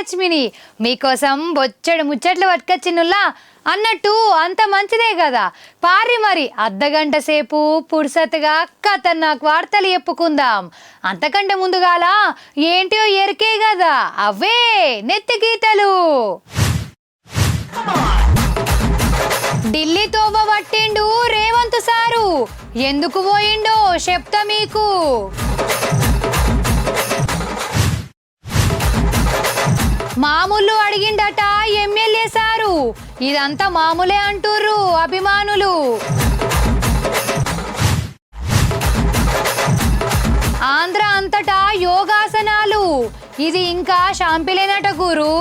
లక్ష్మిని మీకోసం బొచ్చడు ముచ్చట్లు పట్టుకొచ్చినుల్లా అన్నట్టు అంత మంచిదే కదా పారి మరి అర్ధగంట సేపు పురుసత్తుగా నాకు వార్తలు చెప్పుకుందాం. అంతకంటే ముందుగాల ఏంటో ఎరికే కదా అవే నెత్తి గీతలు. ఢిల్లీ తోబ పట్టిండు రేవంత్ సారు. ఎందుకు పోయిండో చెప్తా మీకు. మామూలు అడిగిండట ఎమ్మెల్యే సారు. ఇదంతా మామూలే అంటుర్రు అభిమానులు. ఆంధ్ర అంతటా యోగాసనాలు. ఇది ఇంకా షాంపిలేనట గురు.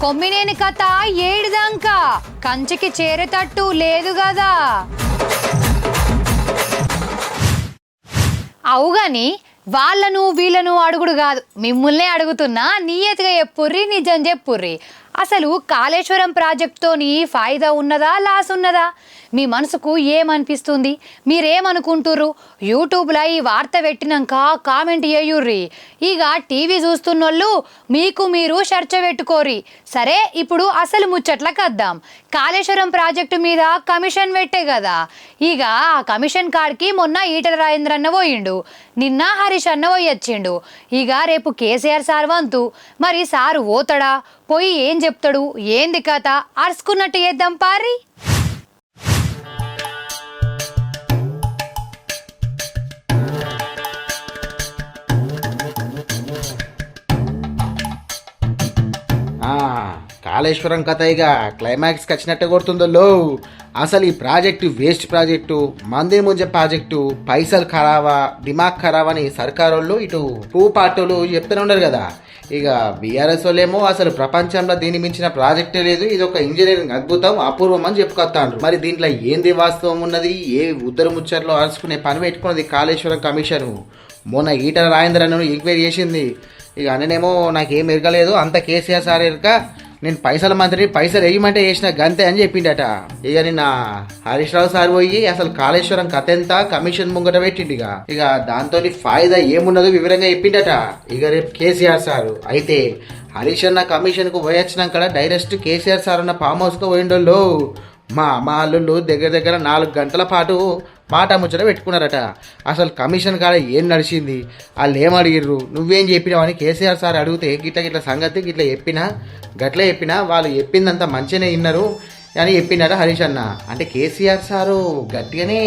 కొమ్మినేని కథ ఏడుదాంకా. కంచికి చేరేటట్టు లేదు కదా అవుగాని వాళ్ళను వీళ్ళను అడుగుడు కాదు. మిమ్మల్నే అడుగుతున్నా నియతిగా చెప్పుర్రి నిజం చెప్పుర్రి. అసలు కాళేశ్వరం ప్రాజెక్టుతోని ఫాయిదా ఉన్నదా లాస్ ఉన్నదా? మీ మనసుకు ఏమనిపిస్తుంది? మీరేమనుకుంటుర్రు? యూట్యూబ్లో ఈ వార్త పెట్టినాక కామెంట్ చేయుర్రి. ఇక టీవీ చూస్తున్నోళ్ళు మీకు మీరు చర్చ పెట్టుకోరి సరే ఇప్పుడు అసలు ముచ్చట్లకు వద్దాం కాళేశ్వరం ప్రాజెక్టు మీద కమిషన్ పెట్టే కదా ఇక ఆ కమిషన్ కార్డ్కి మొన్న ఈటల రాజేంద్ర అన్న పోయిండు. నిన్న హరీష్ అన్న పోయొచ్చిండు ఇక రేపు కేసీఆర్ సార్ వంతు. మరి సారు పోతాడా పోయి ఏం చెప్తాడు? ఏంది కథ? అరుచుకున్నట్టు చేద్దాం పారి కాళేశ్వరం కథ ఇక క్లైమాక్స్కి వచ్చినట్టే కొడుతుందో లో. అసలు ఈ ప్రాజెక్టు వేస్ట్ ప్రాజెక్టు మంది ముంజే ప్రాజెక్టు పైసలు ఖరావా దిమాగ్ ఖరావా అని సర్కారోళ్ళు ఇటు పూ పార్టీలు చెప్తూనే ఉన్నారు కదా. ఇక బీఆర్ఎస్ వాళ్ళేమో అసలు ప్రపంచంలో దీని మించిన ప్రాజెక్టే లేదు ఇది ఒక ఇంజనీరింగ్ అద్భుతం అపూర్వం అని చెప్పుకొస్తాను మరి దీంట్లో ఏంది వాస్తవం ఉన్నది? ఏ ఉద్దరు ముచ్చట్లో అరుచుకునే పని పెట్టుకున్నది కాళేశ్వరం కమిషను? మొన్న ఈటల రాజేంద్రను ఎంక్వైరీ చేసింది. ఇక అన్ననేమో నాకేం ఎరగలేదు అంత కేసీఆర్ సార్ ఎరక నేను పైసల మంత్రి పైసలు వేయమంటే వేసిన గంతే అని చెప్పిండట. ఇక నిన్న హరీష్ రావు సార్ పోయి అసలు కాళేశ్వరం కథ ఎంత కమిషన్ ముంగట పెట్టిండు ఇక. ఇక దాంతో ఫాయిదా ఏమున్నదో వివరంగా చెప్పిండట. ఇక రేపు కేసీఆర్ సారు. అయితే హరీష్ అన్న కమిషన్కు పోయొచ్చినాక డైరెక్ట్ కేసీఆర్ సార్ అన్న ఫామ్ హౌస్కి పోయిండోళ్ళు. మా మా అల్లుళ్ళు దగ్గర దగ్గర నాలుగు గంటల పాటు మాట ముచ్చట పెట్టుకున్నారట. అసలు కమిషన్ కాడ ఏం నడిచింది? వాళ్ళు ఏం అడిగిర్రు? నువ్వేం చెప్పినావు అని కేసీఆర్ సార్ అడిగితే గిట్ల గిట్ల సంగతి గిట్ల చెప్పినా గట్ల చెప్పినా వాళ్ళు చెప్పిందంతా మంచిగానే విన్నారు అని చెప్పిండట హరీష్ అన్న. అంటే కేసీఆర్ సారు గట్టిగానే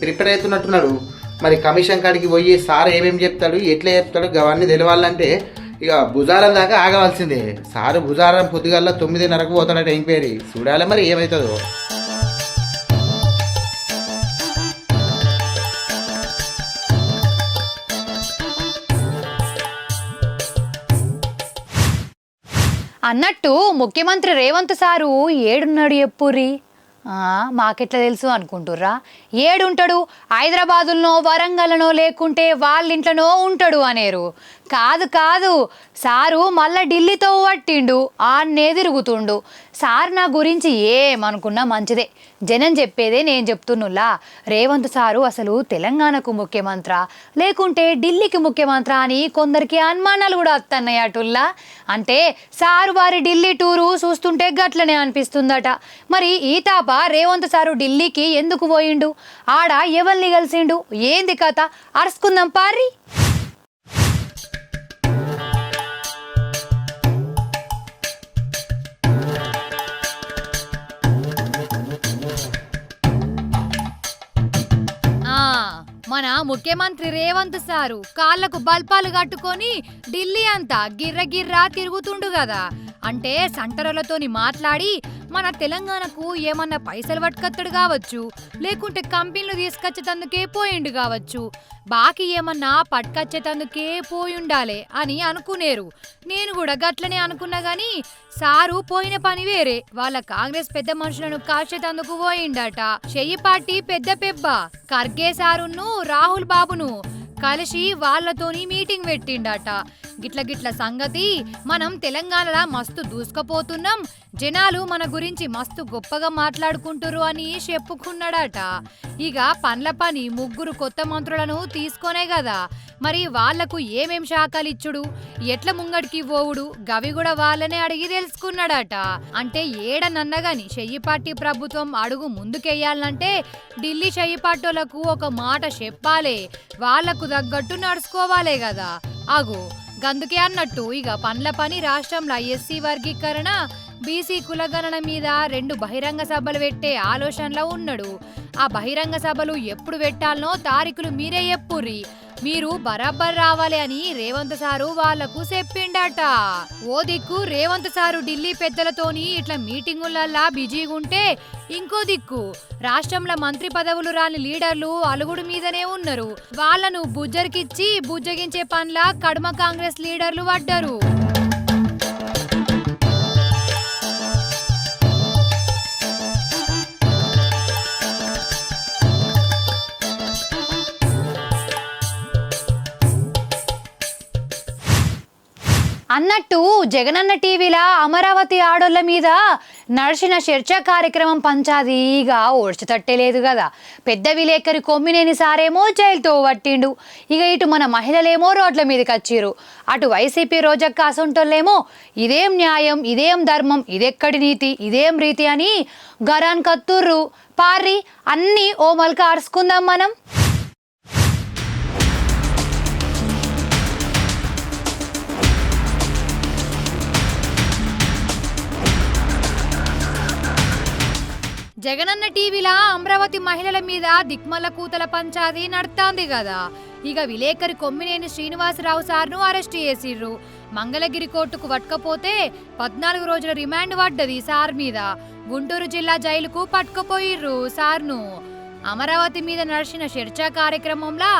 ప్రిపేర్ అవుతున్నట్టున్నాడు. మరి కమిషన్ కాడికి పోయి సార్ ఏమేమి చెప్తాడు ఎట్లా చెప్తాడు అవన్నీ తెలియాలంటే ఇక భుజారం దాకా ఆగవలసిందే. సారు బుజారం పొద్దుగల్లా తొమ్మిదిన్నరకు పోతాడట ఎంక్వైరీ. చూడాలి మరి ఏమవుతుందో అన్నట్టు ముఖ్యమంత్రి రేవంత్ సారు ఏడున్నాడు ఎప్పుర్రి? మాకెట్లా తెలుసు అనుకుంటుర్రా? ఏడుంటాడు హైదరాబాదులనో వరంగల్నో లేకుంటే వాళ్ళ ఇంట్లోనో ఉంటాడు అనేరు. కాదు కాదు. సారు మళ్ళా ఢిల్లీతో పట్టిండు ఆన్నే తిరుగుతుండు. సార్ నా గురించి ఏమనుకున్నా మంచిదే. జనం చెప్పేదే నేను చెప్తున్నులా. రేవంత్ సారు అసలు తెలంగాణకు ముఖ్యమంత్రా? లేకుంటే ఢిల్లీకి ముఖ్యమంత్రా అని కొందరికి అనుమానాలు కూడా వస్తున్నాయి అటుల్లా? అంటే సారు వారి ఢిల్లీ టూరు చూస్తుంటే గట్లనే అనిపిస్తుందట. మరి ఈ తాప రేవంత్ సారు ఢిల్లీకి ఎందుకు పోయిండు? ఆడ ఎవరిని కలిసిండు? ఏంది కథ? అరుచుకుందాం పారి ముఖ్యమంత్రి రేవంత్ సారు కాళ్ళకు బల్పాలు కట్టుకొని ఢిల్లీ అంతా గిర్రగిర్రా తిరుగుతుండు కదా అంటే సంటరలతోని మాట్లాడి మన తెలంగాణకు ఏమన్నా పైసలు పట్టుకత్తడు కావచ్చు లేకుంటే కంపెనీలు తీసుకొచ్చేటందుకే పోయిండు కావచ్చు. బాకీ ఏమన్నా పట్టుకొచ్చేటందుకే పోయుండాలే అని అనుకునేరు. నేను కూడా గట్లనే అనుకున్నా కానీ సారు పోయిన పని వేరే. వాళ్ళ కాంగ్రెస్ పెద్ద మనుషులను కాల్చేటందుకు పోయిండట. చెయ్యి పార్టీ పెద్ద పెబ్బ. ఖర్గే సారును రాహుల్ బాబును. కలిసి వాళ్ళతోని మీటింగ్ పెట్టిండట. గిట్ల గిట్ల సంగతి మనం తెలంగాణలో మస్తు దూసుకుపోతున్నాం. జనాలు మన గురించి మస్తు గొప్పగా మాట్లాడుకుంటురు అని చెప్పుకున్నాడట. ఇక పనుల పని ముగ్గురు కొత్త మంత్రులను తీసుకొనే కదా మరి వాళ్ళకు ఏమేం శాఖలు ఇచ్చుడు ఎట్ల ముంగడికి పోవుడు? గవి కూడా వాళ్ళనే అడిగి తెలుసుకున్నాడట. అంటే ఏడనన్నగాని చెయ్యిపాటి ప్రభుత్వం అడుగు ముందుకెయ్యాలంటే ఢిల్లీ చెయ్యిపాటోలకు ఒక మాట చెప్పాలే. వాళ్ళకు తగ్గట్టు నడుచుకోవాలే కదా అగు గందుకే అన్నట్టు ఇక పనుల పని రాష్ట్రంలో ఎస్సీ వర్గీకరణ బీసీ కులగణన మీద రెండు బహిరంగ సభలు పెట్టే ఆలోచనలో ఉన్నాడు. ఆ బహిరంగ సభలు ఎప్పుడు పెట్టాలనో తారీఖులు మీరే చెప్పుర్రి. మీరు బరాబర్ రావాలి అని రేవంత్ సారు వాళ్ళకు చెప్పిండట. ఓ దిక్కు రేవంత్ సారు ఢిల్లీ పెద్దలతోని ఇట్లా మీటింగులల్లా బిజీగా ఉంటే ఇంకో దిక్కు రాష్ట్రంలో మంత్రి పదవులు రాని లీడర్లు అలుగుడు మీదనే ఉన్నారు. వాళ్ళను బుజ్జరికిచ్చి బుజ్జగించే పనుల కడమ కాంగ్రెస్ లీడర్లు పడ్డారు అన్నట్టు జగనన్న టీవీలా అమరావతి ఆడోళ్ళ మీద నడిచిన చర్చ కార్యక్రమం పంచాదీగా ఓడ్చతట్టలేదు కదా. పెద్ద విలేకరి కొమ్మినేని సారేమో జైలుతో పట్టిండు. ఇక ఇటు మన మహిళలేమో రోడ్ల మీదకి వచ్చిర్రు. అటు వైసీపీ రోజక్క అసొంటోళ్ళేమో ఇదేం న్యాయం ఇదేం ధర్మం ఇదెక్కడి నీతి ఇదేం రీతి అని గరాన్ కత్తుర్రు. పార్రి అన్నీ ఓ మల్క అరుచుకుందాం మనం. జగనన్న టీవీలా అమరావతి మహిళల మీద దిక్మల్ల కూతల పంచాది నడుతాంది కదా ఇక విలేకరి కొమ్మినేని శ్రీనివాసరావు సార్ను అరెస్ట్ చేసిర్రు. మంగళగిరి కోర్టుకు పట్టుకపోతే పద్నాలుగు రోజుల రిమాండ్ పడ్డది సార్ మీద. గుంటూరు జిల్లా జైలుకు పట్టుకుపోయిర్రు సార్ను. అమరావతి మీద నడిచిన చర్చా కార్యక్రమంలో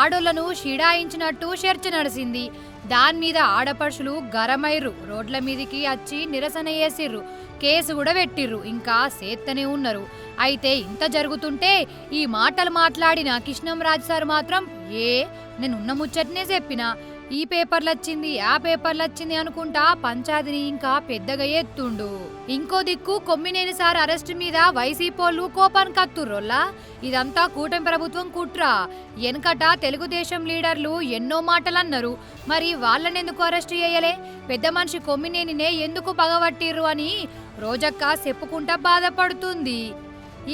ఆడోళ్ళను షిడాయించినట్టు చర్చ నడిసింది. దాని మీద ఆడపడుచులు గరమైర్రు. రోడ్ల మీదికి వచ్చి నిరసన చేసిర్రు. కేసు కూడా పెట్టిర్రు. ఇంకా సేత్తనే ఉన్నారు. అయితే ఇంత జరుగుతుంటే ఈ మాటలు మాట్లాడిన కృష్ణంరాజు సార్ మాత్రం ఏ నేను ఉన్న ముచ్చటనే చెప్పిన. ఈ పేపర్లు వచ్చింది ఆ పేపర్లు వచ్చింది అనుకుంటా పంచాదిని ఇంకా పెద్దగా ఎత్తుండు. ఇంకో దిక్కు కొమ్మినేని సార్ అరెస్ట్ మీద వైసీపోళ్ళు కోపానికి కత్తుర్రోల్లా? ఇదంతా కూటమి ప్రభుత్వం కుట్ర. వెనకట తెలుగుదేశం లీడర్లు ఎన్నో మాటలు అన్నారు మరి వాళ్ళనెందుకు అరెస్ట్ చేయలే? పెద్ద మనిషి కొమ్మినేనినే ఎందుకు పగబట్టిర్రు అని రోజక్క చెప్పుకుంటా బాధపడుతుంది.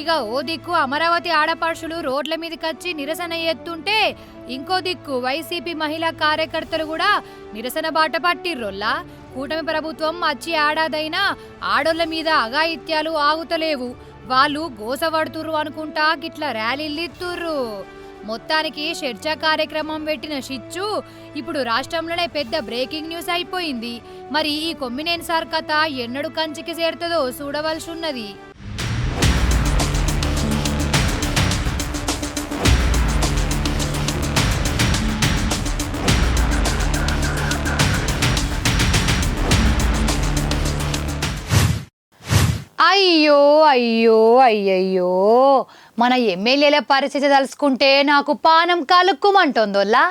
ఇక ఓ దిక్కు అమరావతి ఆడపడుచులు రోడ్ల మీదకొచ్చి నిరసన ఎత్తుంటే ఇంకో దిక్కు వైసీపీ మహిళా కార్యకర్తలు కూడా నిరసన బాట పట్టిర్రోల్లా. కూటమి ప్రభుత్వం వచ్చి ఏడాదైనా ఆడోళ్ళ మీద అఘాయిత్యాలు ఆగుతలేవు. వాళ్ళు గోసపడుతుర్రు అనుకుంటా గిట్ల ర్యాలీలు ఇత్తుర్రు మొత్తానికి చర్చా కార్యక్రమం పెట్టిన షిచ్చు ఇప్పుడు రాష్ట్రంలోనే పెద్ద బ్రేకింగ్ న్యూస్ అయిపోయింది. మరి ఈ కొమ్మినేని సార్ కథ ఎన్నడు కంచికి చేరుతుందో చూడవలసి ఉన్నది అయ్యో అయ్యో అయ్యయ్యో. మన ఎమ్మెల్యేల పరిస్థితి తలుసుకుంటే నాకు పానం కలుక్కుమంటోందోల్లా?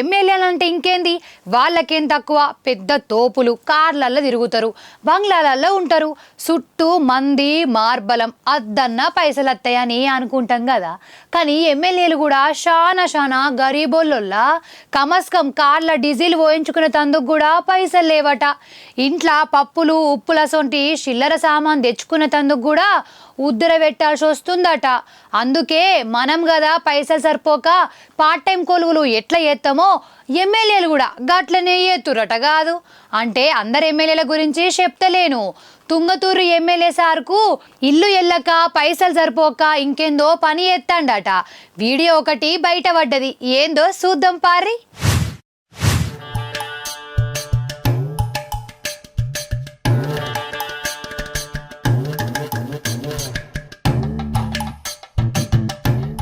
ఎమ్మెల్యేలంటే ఇంకేంది? వాళ్ళకేం తక్కువ? పెద్ద తోపులు కార్లల్లో తిరుగుతారు బంగ్లాలలో ఉంటారు. చుట్టూ మంది మార్బలం అద్దన్న పైసలు వస్తాయని అనుకుంటాం కదా కానీ ఎమ్మెల్యేలు కూడా షానా షానా గరీబోళ్ళొల్లా కమస్కం కార్ల డీజిల్ పోయించుకునే తందుకు కూడా పైసలు లేవట. ఇంట్లో పప్పులు ఉప్పుల సొంటి చిల్లర సామాన్ తెచ్చుకునే తందుకు కూడా ఉద్దర పెట్టాల్సి వస్తుందట. అందుకే మనం కదా పైసలు సరిపోక పార్ట్ టైం కొలువులు ఎట్లా చేస్తామో ఎమ్మెల్యేలు కూడా గట్లనే ఎత్తురట కాదు అంటే అందరు ఎమ్మెల్యేల గురించి చెప్తలేను. తుంగతూరు ఎమ్మెల్యే సార్కు ఇల్లు ఎల్లక పైసలు సరిపోక ఇంకేందో పని ఎత్తండట వీడియో ఒకటి బయటపడ్డది ఏందో చూద్దాం పారి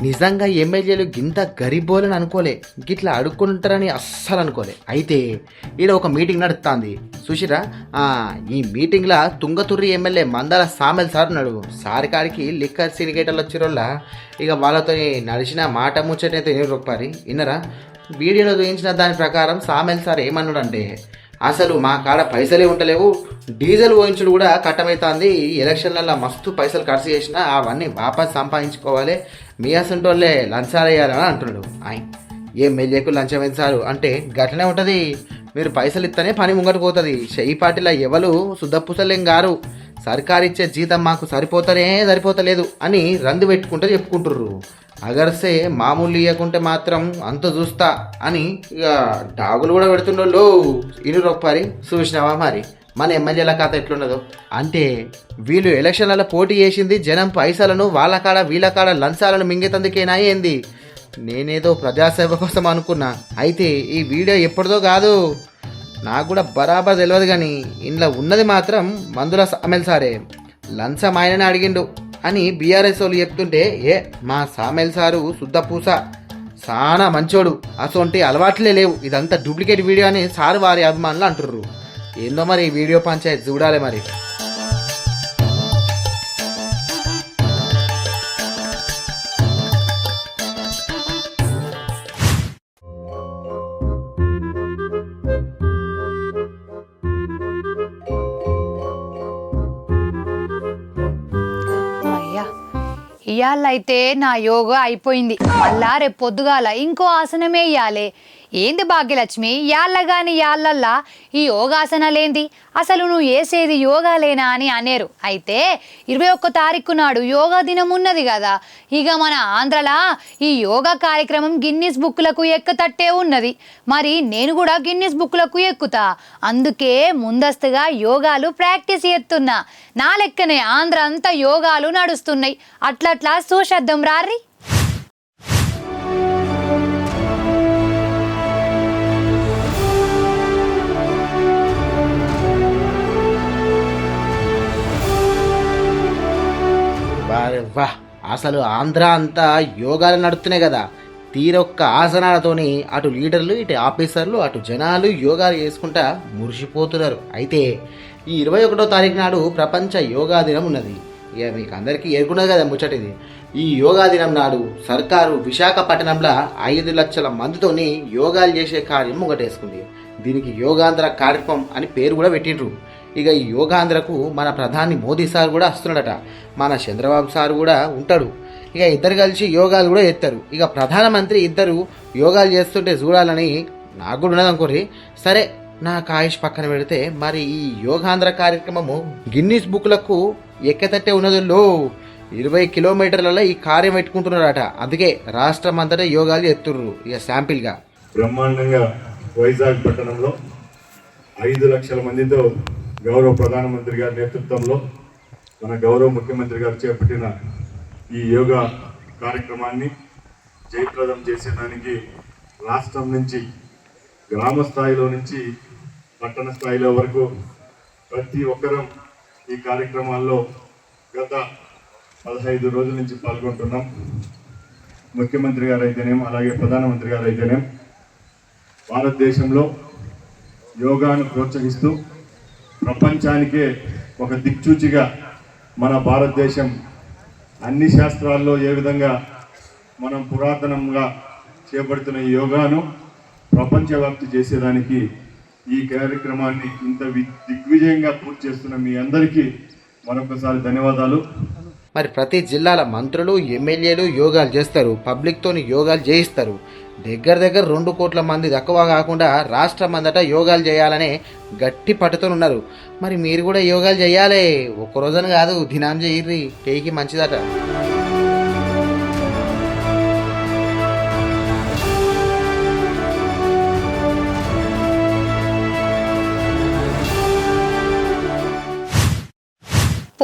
నిజంగా ఎమ్మెల్యేలు గింత గరిబోలని అనుకోలే. గిట్లా అడుక్కుంటారని అస్సలు అనుకోలే. అయితే ఈడ ఒక మీటింగ్ నడుస్తుంది. చూసిరా ఈ మీటింగ్లో తుంగతుర్రి ఎమ్మెల్యే మందల సామెల్ సార్ ఉన్నాడు. సార్ కాడికి లిక్కర్ సినిగేటర్లు వచ్చిరోళ్ళ. ఇక వాళ్ళతో నడిచిన మాట ముచ్చటైతే నేను రొప్పారి? విన్నరా వీడియోలో చూపించిన దాని ప్రకారం సామెల్ సార్ ఏమన్నాడంటే అసలు మా కాడ పైసలే ఉండలేవు. డీజిల్ పోయించుడు కూడా కట్టమవుతుంది ఎలక్షన్లలో మస్తు పైసలు ఖర్చు చేసినా అవన్నీ వాపస్ సంపాదించుకోవాలి. మీ అసంటోళ్ళే లంచాలు వేయాలని అంటున్నాడు ఆయన. ఏం లంచం సారు? అంటే గట్లనే ఉంటుంది. మీరు పైసలు ఇస్తేనే పని ముంగట పోతుంది. చెయ్యి పాటిలా ఎవరు శుద్ధపుసలేం గారు. సర్కారు ఇచ్చే జీతం మాకు సరిపోతనే సరిపోతలేదు అని రందు పెట్టుకుంటూ చెప్పుకుంటుర్రు. అగర్సే మామూలు ఇవ్వకుంటే మాత్రం అంత చూస్తా అని ఇక డాగులు కూడా పెడుతుండో ఇరు రొప్పారి చూసినావా మరి? మన ఎమ్మెల్యేల కథ ఎట్లున్నదో? అంటే వీళ్ళు ఎలక్షన్లలో పోటీ చేసింది జనం పైసలను వాళ్ళ కాడ వీళ్ళ కాడ లంచాలను మింగేతందుకేనా ఏంది? నేనేదో ప్రజాసేవ కోసం అనుకున్నా. అయితే ఈ వీడియో ఎప్పటిదో కాదు. నాకు కూడా బరాబర్ తెలియదు కానీ ఇంట్లో ఉన్నది మాత్రం మందుల సామెల్ సారే. లంచం ఆయననే అడిగిండు. అని బీఆర్ఎస్ వాళ్ళు చెప్తుంటే ఏ మా సామెల్ సారు శుద్ధపూస చాలా మంచోడు అసొంటి అలవాట్లే లేవు. ఇదంతా డూప్లికేట్ వీడియో అని సారు వారి అభిమానులు అంటుర్రు. ఏందో మరి ఈ వీడియో పంచాయతీ చూడాలి మరి. ఇయాళ్ళైతే నా యోగా అయిపోయింది. మళ్ళా రేపు పొద్దుగాల ఇంకో ఆసనమే ఇయ్యాలి. ఏంది భాగ్యలక్ష్మి? యాళ్ళగాని యాళ్ళల్లా ఈ యోగాసనాలేంది? అసలు నువ్వు వేసేది యోగాలేనా అని అనేరు. అయితే ఇరవై ఒక్క తారీఖు నాడు యోగా దినం ఉన్నది కదా ఇక మన ఆంధ్రలా ఈ యోగా కార్యక్రమం గిన్నిస్ బుక్లకు ఎక్కుతట్టే ఉన్నది. మరి నేను కూడా గిన్నిస్ బుక్లకు ఎక్కుతా. అందుకే ముందస్తుగా యోగాలు ప్రాక్టీస్ చేస్తున్నా. నా లెక్కనే ఆంధ్ర అంతా యోగాలు నడుస్తున్నాయి. అట్లట్లా చూసేద్దాం రారీ వా అసలు ఆంధ్ర అంతా యోగాలు నడుస్తున్నాయి కదా. తీరొక్క ఆసనాలతోని అటు లీడర్లు ఇటు ఆఫీసర్లు అటు జనాలు యోగాలు చేసుకుంటా మురిసిపోతున్నారు. అయితే ఈ ఇరవై ఒకటో తారీఖు నాడు ప్రపంచ యోగా దినం ఉన్నది. ఇక మీకు అందరికీ ఎరుగున్నది కదా ముచ్చటిది ఈ యోగా దినం నాడు సర్కారు విశాఖపట్నంలో ఐదు లక్షల మందితోని యోగాలు చేసే కార్యం ముగటేసుకుంది దీనికి యోగాంధ్ర కార్యక్రమం అని పేరు కూడా పెట్టిండ్రు. ఇక ఈ యోగాంధ్రకు మన ప్రధాని మోదీ సార్ కూడా వస్తున్నాడట. మన చంద్రబాబు సార్ కూడా ఉంటాడు. ఇక ఇద్దరు కలిసి యోగాలు కూడా ఎత్తారు ఇక ప్రధానమంత్రి ఇద్దరు యోగాలు చేస్తుంటే చూడాలని నాకు కూడా ఉన్నది అనుకోరి సరే నా ఆయుష్ పక్కన పెడితే మరి ఈ యోగాంధ్ర కార్యక్రమము గిన్నీస్ బుక్లకు ఎక్కతట్టే ఉన్నదో ఇరవై కిలోమీటర్లలో ఈ కార్యం పెట్టుకుంటున్నారట. అందుకే రాష్ట్రం అంతటా యోగాలు ఎత్తుర్రు ఇక శాంపిల్గా. బ్రహ్మాండంగా వైజాగ్ పట్టణంలో ఐదు లక్షల మందితో గౌరవ ప్రధానమంత్రి గారి నేతృత్వంలో మన గౌరవ ముఖ్యమంత్రి గారు చేపట్టిన ఈ యోగా కార్యక్రమాన్ని జయప్రదం చేసేదానికి రాష్ట్రం నుంచి గ్రామ స్థాయిలో నుంచి పట్టణ స్థాయిలో వరకు ప్రతి ఒక్కరం ఈ కార్యక్రమాల్లో గత పదహైదు రోజుల నుంచి పాల్గొంటున్నాం. ముఖ్యమంత్రి గారు అయితేనేం అలాగే ప్రధానమంత్రి గారు అయితేనేం భారతదేశంలో యోగాను ప్రోత్సహిస్తూ ప్రపంచానికే ఒక దిక్చూచిగా మన భారతదేశం అన్ని శాస్త్రాల్లో ఏ విధంగా మనం పురాతనంగా చేపడుతున్న యోగాను ప్రపంచవ్యాప్తి చేసేదానికి ఈ కార్యక్రమాన్ని ఇంత వి- దిగ్విజయంగా పూర్తి చేస్తున్న మీ అందరికీ మరొకసారి ధన్యవాదాలు. మరి ప్రతి జిల్లాల మంత్రులు ఎమ్మెల్యేలు యోగాలు చేస్తారు. పబ్లిక్తోని యోగాలు చేయిస్తారు. దగ్గర దగ్గర రెండు కోట్ల మంది తక్కువ కాకుండా రాష్ట్రం అంతటా యోగాలు చేయాలనే గట్టి పట్టుతో ఉన్నారు. మరి మీరు కూడా యోగాలు చేయాలి. ఒక్క రోజున కాదు దినాం చేయర్రి. పేకి మంచిదట.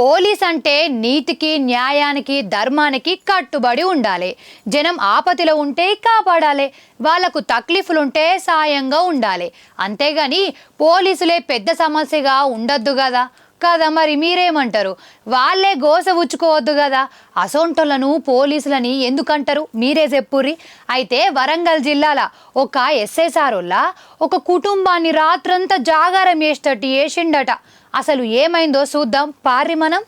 పోలీస్ అంటే నీతికి న్యాయానికి ధర్మానికి కట్టుబడి ఉండాలి. జనం ఆపతిలో ఉంటే కాపాడాలి. వాళ్ళకు తక్లీఫులుంటే సాయంగా ఉండాలి. అంతేగాని పోలీసులే పెద్ద సమస్యగా ఉండొద్దు కదా కదా మరి మీరేమంటారు? వాళ్ళే గోస ఉచ్చుకోవద్దు కదా. అసోంటోళ్ళను పోలీసులని ఎందుకంటారు? మీరే చెప్పుర్రి. అయితే వరంగల్ జిల్లాల ఒక ఎస్ఐ ఒక కుటుంబాన్ని రాత్రంతా జాగారం వేసేటట్టు వేసిండట అసలు ఏమైందో చూద్దాం. పారి మనం.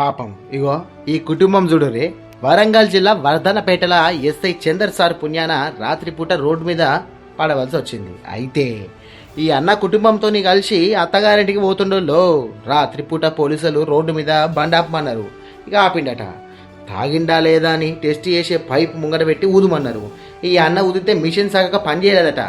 పాపం. ఇగో ఈ కుటుంబం చూడురే వరంగల్ జిల్లా వర్ధనపేటల ఎస్ఐ చందర్ సార్ పుణ్యాన రాత్రిపూట రోడ్డు మీద పడవలసి వచ్చింది. అయితే ఈ అన్న కుటుంబంతో కలిసి అత్తగారింటికి పోతుండో రాత్రిపూట పోలీసులు రోడ్డు మీద బండాపమన్నారు. ఇక ఆపిండట. తాగిండా లేదా అని టెస్ట్ చేసే పైప్ ముంగట పెట్టి ఊదుమన్నారు. ఈ అన్న ఊదితే మిషన్ సాగక పనిచేయలేదట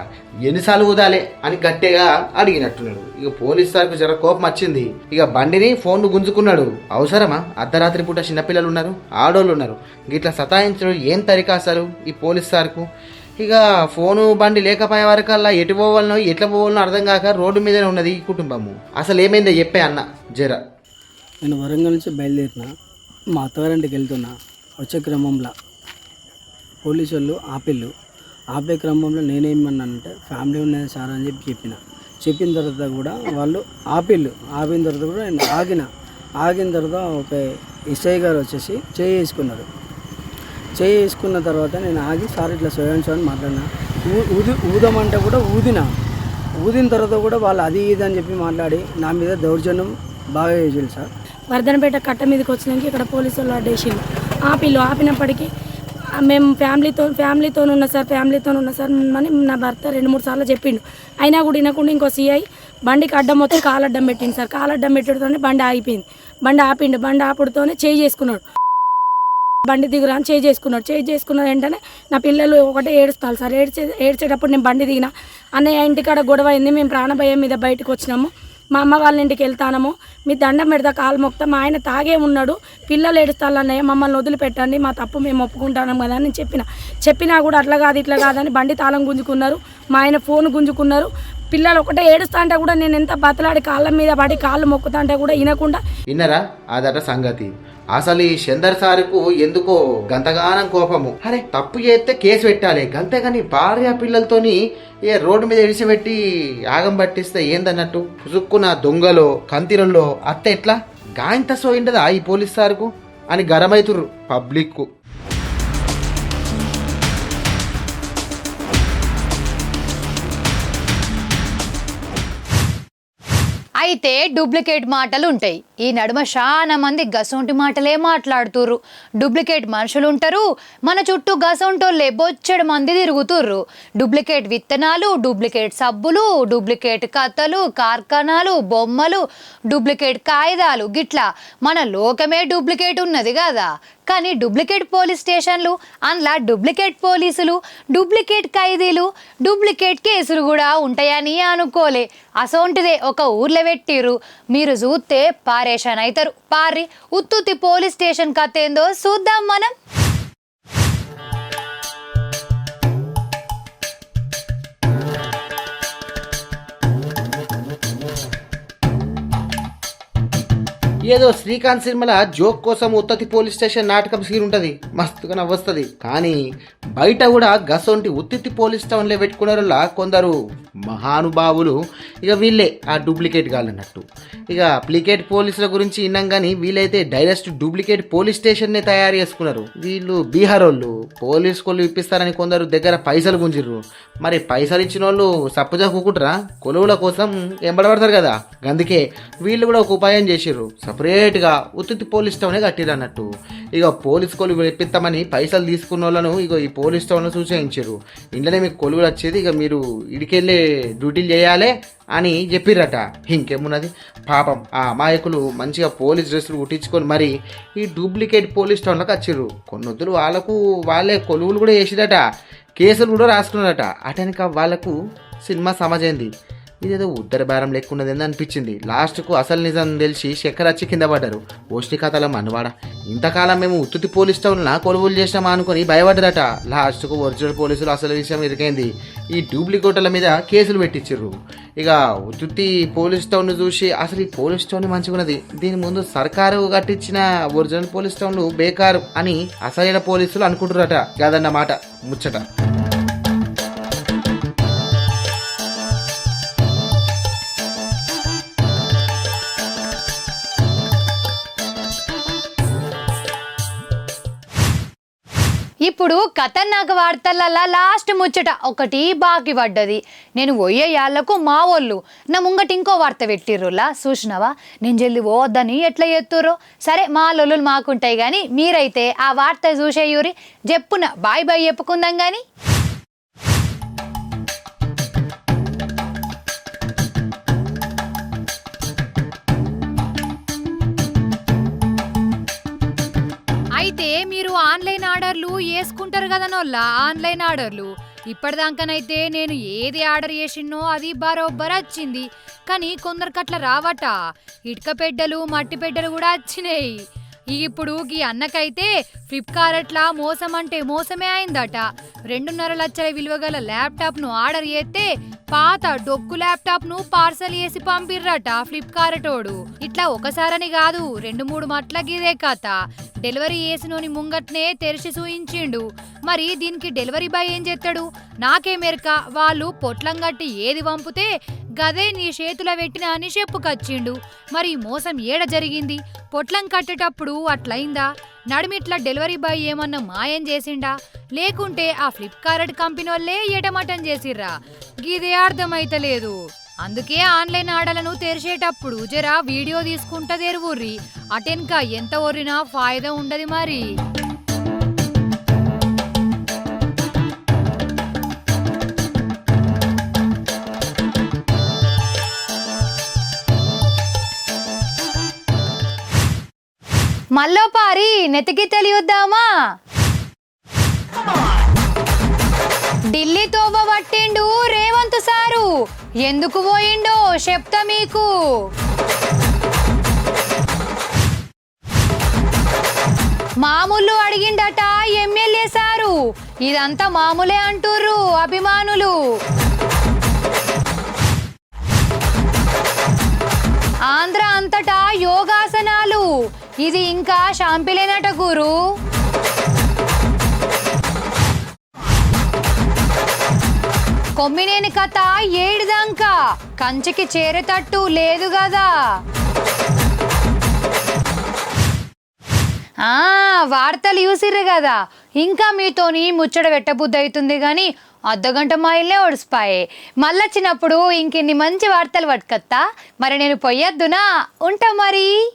ఎన్నిసార్లు ఊదాలే అని గట్టిగా అడిగినట్టున్నాడు. ఇక పోలీస్ సార్కు జర కోపం వచ్చింది. ఇక బండిని ఫోన్ గుంజుకున్నాడు. అవసరమా? అర్ధరాత్రి పూట చిన్నపిల్లలు ఉన్నారు ఆడోళ్ళు ఉన్నారు. గిట్లా సతాయించడం ఏం తరికా అసలు ఈ పోలీస్ సార్కు? ఇక ఫోను బండి లేకపోయే వరకల్లా ఎటు పోవాలనో ఎట్లా పోవాలనో అర్థం కాక రోడ్డు మీదనే ఉన్నది ఈ కుటుంబము. అసలు ఏమైందో చెప్పే అన్న జర. నేను వరంగల్ నుంచి బయలుదేరినా. మా అత్తగారింటికి వెళ్తున్న వచ్చే క్రమంలో పోలీసు వాళ్ళు ఆపిల్లు. ఆపే క్రమంలో నేనేమన్నానంటే ఫ్యామిలీ ఉన్నది సార్ అని చెప్పి చెప్పిన. చెప్పిన తర్వాత కూడా వాళ్ళు ఆపిల్లు. ఆపిన తర్వాత కూడా నేను ఆగిన. ఆగిన తర్వాత ఒక ఎస్ఐ గారు వచ్చేసి చేయి వేసుకున్నారు. చేయి వేసుకున్న తర్వాత నేను ఆగి సార్ ఇట్లా స్వయం అని మాట్లాడినా? ఊ- ఊది ఊదమంటే కూడా ఊదిన. ఊదిన తర్వాత కూడా వాళ్ళు అది ఇది అని చెప్పి మాట్లాడి నా మీద దౌర్జన్యం బాగా చేసారు సార్. వర్ధనపేట కట్ట మీదకి వచ్చినాక ఇక్కడ పోలీసు వాళ్ళు అడ్డేసిండు ఆపిల్లు ఆపినప్పటికీ మేము ఫ్యామిలీతో ఫ్యామిలీతో ఉన్న సార్ ఫ్యామిలీతో ఉన్న సార్ అని నా భర్త రెండు మూడు సార్లు చెప్పిండు. అయినా కూడా వినకుండా ఇంకో సీఐ బండికి అడ్డం వచ్చి కాలు అడ్డం పెట్టింది సార్. కాలు అడ్డం పెట్టడంతోనే బండి ఆగిపోయింది. బండి ఆపిండు బండి ఆపుడుతోనే చేయి చేసుకున్నాడు. బండి దిగురా అని చేయి చేసుకున్నాడు. చేయి చేసుకున్న వెంటనే నా పిల్లలు ఒకటే ఏడుస్తారు సార్. ఏడ్చే ఏడ్చేటప్పుడు నేను బండి దిగిన అన్నయ్య ఇంటికాడ గొడవ అయింది మేము ప్రాణభయం మీద బయటకు వచ్చినాము. మా అమ్మ వాళ్ళ ఇంటికి వెళ్తానము. మీ దండం పెడతా కాలు మొక్తాం మా ఆయన తాగే ఉన్నాడు. పిల్లలు ఏడుస్తారు మమ్మల్ని వదిలిపెట్టండి. మా తప్పు మేము ఒప్పుకుంటాము కదా అని చెప్పిన. చెప్పినా కూడా అట్లా కాదు ఇట్లా కాదని బండి తాళం గుంజుకున్నారు. మా ఆయన ఫోన్ గుంజుకున్నారు. పిల్లలు ఒకటే ఏడుస్తా అంటే కూడా నేను ఎంత బతలాడి కాళ్ళ మీద పడి కాళ్ళు మొక్కుతా అంటే కూడా వినకుండా విన్నరా? అదట సంగతి. అసలు ఈ చందర్ సారుకు ఎందుకో గంతగానం కోపము. అరే తప్పు చేస్తే కేసు పెట్టాలి. గంతేగాని భార్య పిల్లలతోని ఏ రోడ్డు మీద ఇడిచిపెట్టి ఆగం పట్టిస్తే ఏందన్నట్టు? పుసుక్కున దొంగలో కంతిరంలో అత్త ఎట్లా? గాయంత సోయిండదా ఈ పోలీస్ సార్కు? అని గరమైతురు పబ్లిక్కు. అయితే డూప్లికేట్ మాటలు ఉంటాయి ఈ నడుమ చాలా మంది గసొంటి మాటలే మాట్లాడుతుర్రు. డూప్లికేట్ మనుషులు ఉంటారు మన చుట్టూ గసొంటోళ్ళే బొచ్చడి మంది తిరుగుతుర్రు. డూప్లికేట్ విత్తనాలు డూప్లికేట్ సబ్బులు డూప్లికేట్ కథలు కార్ఖానాలు బొమ్మలు డూప్లికేట్ కాగితాలు గిట్లా మన లోకమే డూప్లికేట్ ఉన్నది కదా కానీ డూప్లికేట్ పోలీస్ స్టేషన్లు అందులో డూప్లికేట్ పోలీసులు డూప్లికేట్ ఖైదీలు డూప్లికేట్ కేసులు కూడా ఉంటాయని అనుకోలే. అసోంటిదే ఒక ఊర్లో పెట్టిర్రు. మీరు చూస్తే పారే అవుతారు పారి ఉత్తుత్తి పోలీస్ స్టేషన్ కథ ఏందో చూద్దాం మనం. ఏదో శ్రీకాంత్ సినిమాల జోక్ కోసం ఉత్తతి పోలీస్ స్టేషన్ నాటకం సీన్ ఉంటుంది. మస్తుగా నవ్వొస్తుంది. కానీ బయట కూడా గసొంటి ఉత్తిత్తి పోలీస్ టౌన్లే పెట్టుకున్నారులా కొందరు మహానుభావులు. ఇక వీళ్ళే ఆ డూప్లికేట్ కాలన్నట్టు ఇక అప్లికేట్ పోలీసుల గురించి విన్నాం కానీ వీళ్ళైతే డైరెక్ట్ డూప్లికేట్ పోలీస్ స్టేషన్నే తయారు చేసుకున్నారు. వీళ్ళు బీహార్ వాళ్ళు పోలీస్ కొలు ఇప్పిస్తారని కొందరు దగ్గర పైసలు గుంజిర్రు. మరి పైసలు ఇచ్చిన వాళ్ళు సప్పుజా కూకుంటారా కొలువుల కోసం ఎంబడబడతారు కదా. అందుకే వీళ్ళు కూడా ఒక ఉపాయం చేసిర్రు. సపరేట్గా ఉత్తి పోలీస్ టౌనే కట్టిరు అన్నట్టు. ఇక పోలీస్ కొలువు ఇప్పిస్తామని పైసలు తీసుకున్న వాళ్ళను ఇక ఈ పోలీస్ టౌన్లో సూచించారు ఇంట్లోనే మీకు కొలువులు వచ్చేది ఇక మీరు ఇడికెళ్ళే డ్యూటీలు చేయాలి అని చెప్పిర్రట. ఇంకేమున్నది? పాపం ఆ అమాయకులు మంచిగా పోలీస్ డ్రెస్సులు కుట్టించుకొని మరి ఈ డూప్లికేట్ పోలీస్ టౌన్లోకి వచ్చిర్రు. కొన్నొద్దులు వాళ్ళకు వాళ్ళే కొలువులు కూడా వేసిరట కేసులు కూడా రాసుకున్నారట. అటెనక వాళ్ళకు సినిమా సమజైంది. ఇదేదో ఉద్దర భారం లేకున్నది అని అనిపించింది. లాస్ట్కు అసలు నిజం తెలిసి చక్కెర వచ్చి కింద పడ్డారు. ఓష్టికథల అనవాడ ఇంతకాలం మేము ఉత్తుతి పోలీస్ టౌన్లా కొలువులు చేసినామా అనుకుని భయపడ్డరట లాస్ట్కు ఒరిజినల్ పోలీసులు అసలు విషయం ఎదిగైంది ఈ డూప్లికేట్ల మీద కేసులు పెట్టించారు ఇక ఉత్తుతి పోలీస్ టౌన్ చూసి అసలు ఈ పోలీస్ టౌన్ మంచిగున్నది దీని ముందు సర్కారు కట్టించిన ఒరిజినల్ పోలీస్ టౌన్లు బేకారు అని అసలైన పోలీసులు అనుకుంటున్నారట. కాదన్నమాట ముచ్చట. ఇప్పుడు ఖతర్నాక్ వార్తలల్లా లాస్ట్ ముచ్చట ఒకటి బాకి పడ్డది. నేను పోయే యాళ్ళకు మా వాళ్ళు నా ముంగట ఇంకో వార్త పెట్టిర్రులా? చూసినావా? నేను జల్ది పోవద్దని ఎట్లా ఎత్తురో సరే మా లొల్లులు మాకుంటాయి కానీ మీరైతే ఆ వార్త చూసేయూరి. చెప్పున బాయ్ బాయ్ చెప్పుకుందాం కానీ మీరు ఆన్లైన్ ఆర్డర్లు వేసుకుంటారు కదనోళ్ళ ఆన్లైన్ ఆర్డర్లు. ఇప్పటిదాకానైతే నేను ఏది ఆర్డర్ చేసినో అది బరోబ్బర్ వచ్చింది కానీ కొందరికి అట్లా రావట. ఇటుక పెడ్డలు మట్టి పెడ్డలు కూడా వచ్చినాయి ఇప్పుడు ఈ అన్నకైతే ఫ్లిప్కార్ట్లా మోసం అంటే మోసమే అయిందట. రెండున్నర లక్షల విలువ గల ల్యాప్టాప్ను ఆర్డర్ చేస్తే పాత డొక్కు ల్యాప్టాప్ను పార్సల్ చేసి పంపిర్రట ఫ్లిప్కార్టోడు ఇట్లా ఒకసారని కాదు రెండు మూడు మట్ల గిదే కథ. డెలివరీ చేసినోని ముంగట్నే తెరిచి చూయించిండు మరి దీనికి డెలివరీ బాయ్ ఏం చేస్తాడు నాకే మెరక వాళ్ళు పొట్లం గట్టి ఏది పంపితే గదే నీ చేతుల పెట్టినా అని చెప్పుకొచ్చిండు మరి మోసం ఏడ జరిగింది? పొట్లం కట్టేటప్పుడు అట్లయిందా? నడిమిట్ల డెలివరీ బాయ్ ఏమన్నా మాయం చేసిండా? లేకుంటే ఆ ఫ్లిప్కార్ట్ కంపెనీ వాళ్ళే ఏటమటం చేసిర్రా? గిదే అర్థమైతలేదు. అందుకే ఆన్లైన్ ఆడలను తెరిచేటప్పుడు జరా వీడియో తీసుకుంటా తెరువుర్రి అటెన్క ఎంత ఒర్రినా ఫాయిదా ఉండదు మరి. మళ్ళో పారి నెతికి తెలియొద్దామా? ఢిల్లీ తోవ పట్టిండు రేవంత్ సారు. ఎందుకు పోయిండో చెప్తా మీకు. మామూలు అడిగిండట ఎమ్మెల్యే సారు. ఇదంతా మామూలే అంటుర్రు అభిమానులు. ఆంధ్ర అంతటా యోగా ఇది ఇంకా షాంపిలేనట గురు. కొమ్మినేని కథ ఏడుదాంకా. కంచికి చేరేటట్టు లేదు కదా ఆ వార్తలు చూసిర్రు కదా ఇంకా మీతోని ముచ్చట పెట్టబుద్ధి అవుతుంది కానీ అర్ధగంట ఇల్లే ఒడిసిపాయే. మళ్ళొచ్చినప్పుడు ఇంకిన్ని మంచి వార్తలు పట్టుకత్తా మరి నేను పొయ్యొద్దునా? ఉంటా మరి.